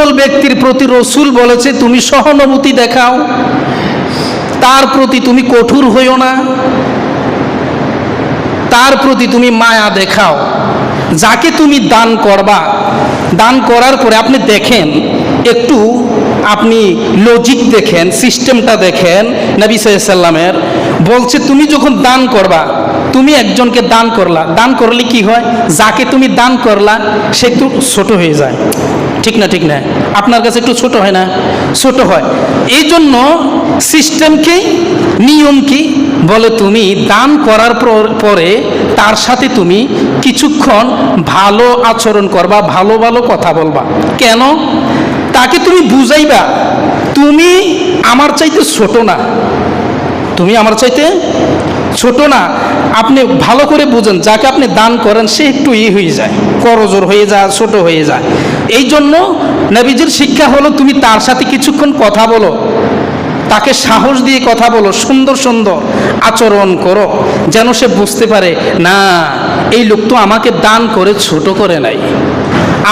দুর্বল ব্যক্তির প্রতি রসুল বলেছে, তুমি সহানুভূতি দেখাও। তার প্রতি তুমি কঠোর হইও না। তার প্রতি তুমি মায়া দেখাও। যাকে তুমি দান করবা, দান করার পরে আপনি দেখেন, একটু আপনি লজিক দেখেন সিস্টেমটা দেখেন, নবী সাল্লামের, বলছে, তুমি যখন দান করবা, তুমি একজনকে দান করলা। দান করলে কি হয়? যাকে তুমি দান করলা, সে একটু ছোট হয়ে যায়। ঠিক না ঠিক না? আপনার কাছে একটু ছোট হয় না? ছোট হয়। এই জন্য সিস্টেম কি, নিয়ম কি? বলে তুমি দান করার পরে তার সাথে তুমি কিছুক্ষণ ভালো আচরণ করবা, ভালো ভালো কথা বলবা। কেন? তাকে তুমি বুঝাইবা, তুমি আমার চাইতে ছোট না। তুমি আমার চাইতে ছোট না, আপনি ভালো করে বুঝেন, যাকে আপনি দান করেন, সে একটু ই হয়ে যায়, করজোর হয়ে যায়, ছোট হয়ে যায়। এই জন্য নবীজির শিক্ষা হলো, তুমি তার সাথে কিছুক্ষণ কথা বলো, তাকে সাহস দিয়ে কথা বলো, সুন্দর সুন্দর আচরণ করো, যেন সে বুঝতে পারে, না, এই লোক তো আমাকে দান করে ছোট করে নাই,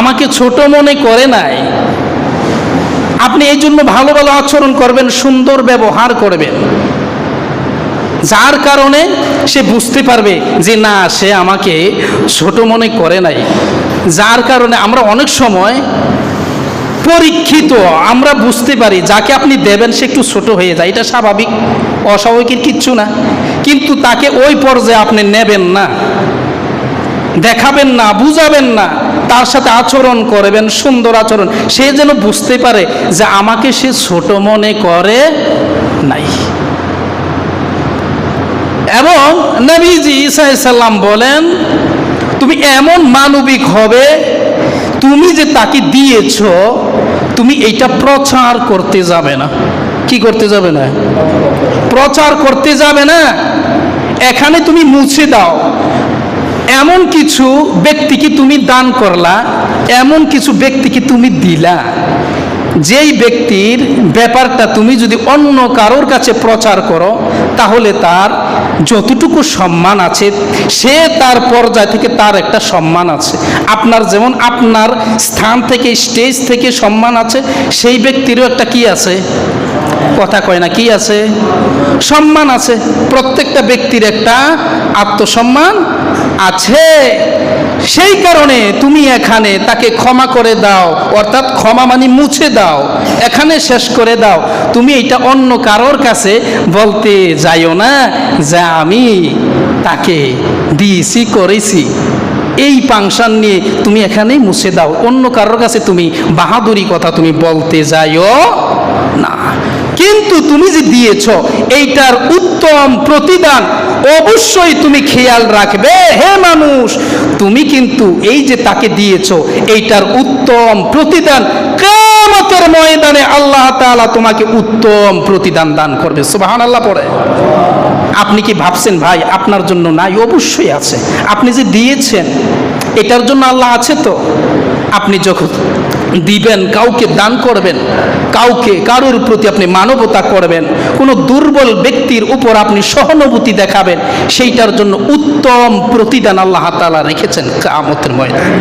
আমাকে ছোট মনে করে নাই। আপনি এই জন্য ভালো ভালো আচরণ করবেন, সুন্দর ব্যবহার করবেন। যার কারণে সে বুঝতে পারবে যে না, সে আমাকে ছোট মনে করে নাই। যার কারণে আমরা অনেক সময় পরীক্ষিত, আমরা বুঝতে পারি, যাকে আপনি দেবেন সে একটু ছোট হয়ে যায়। এটা স্বাভাবিক, অস্বাভাবিকের কিচ্ছু না। কিন্তু তাকে ওই পর্যায়ে আপনি নেবেন না। দেখাবেন না, বুঝাবেন না। তার সাথে আচরণ করবেন, সুন্দর আচরণ। সে যেন বুঝতে পারে যে আমাকে সে ছোট মনে করে নাই। নবীজি ইসাইসাল্লাম বলেন, তুমি এমন মানবিক হবে, তুমি যে তাকে দিয়েছ, তুমি এইটা প্রচার করতে যাবে না। কি করতে যাবে না? প্রচার করতে যাবে না। এখানে তুমি মুছে দাও। এমন কিছু ব্যক্তিকে তুমি দান করলা, এমন কিছু ব্যক্তিকে তুমি দিলা। যেই ব্যক্তির ব্যাপারটা তুমি যদি অন্য কারোর কাছে প্রচার করো, তাহলে তার যতটুকু সম্মান আছে, সে তার পর্যায় থেকে তার একটা সম্মান আছে। আপনার যেমন আপনার স্থান থেকে, স্টেজ থেকে সম্মান আছে, সেই ব্যক্তিরও একটা কি আছে? কথা কয় না, কি আছে? সম্মান আছে। প্রত্যেকটা ব্যক্তির একটা আত্মসম্মান আছে। সেই কারণে তুমি এখানে তাকে ক্ষমা করে দাও, অর্থাৎ ক্ষমা মানে মুছে দাও, এখানে শেষ করে দাও। তুমি এটা অন্য কারোর কাছে বলতে যাইও না যে আমি তাকে দিয়েছি, করেছি। এই পাংশান নিয়ে তুমি এখানেই মুছে দাও। অন্য কারোর কাছে তুমি বাহাদুরি কথা তুমি বলতে যাইও না। কিন্তু তুমি যে দিয়েছ, এইটার উত্তম প্রতিদান অবশ্যই তুমি খেয়াল রাখবে। হে মানুষ, তুমি কিন্তু এই যে তাকে দিয়েছ, এইটার উত্তম প্রতিদান কেমতের ময়দানে আল্লাহ তাআলা তোমাকে উত্তম প্রতিদান দান করবে। সুবাহান আল্লাহ পড়ে। আপনি কি ভাবছেন, ভাই, আপনার জন্য নাই? অবশ্যই আছে। আপনি যে দিয়েছেন, এটার জন্য আল্লাহ আছে তো? আপনি যখন দিবেন, কাউকে দান করবেন, কাউকে, কারোর প্রতি আপনি মানবতা করবেন, কোনো দুর্বল ব্যক্তির উপর আপনি সহানুভূতি দেখাবেন, সেইটার জন্য উত্তম প্রতিদান আল্লাহ তালা রেখেছেন কামতের ময়দানে।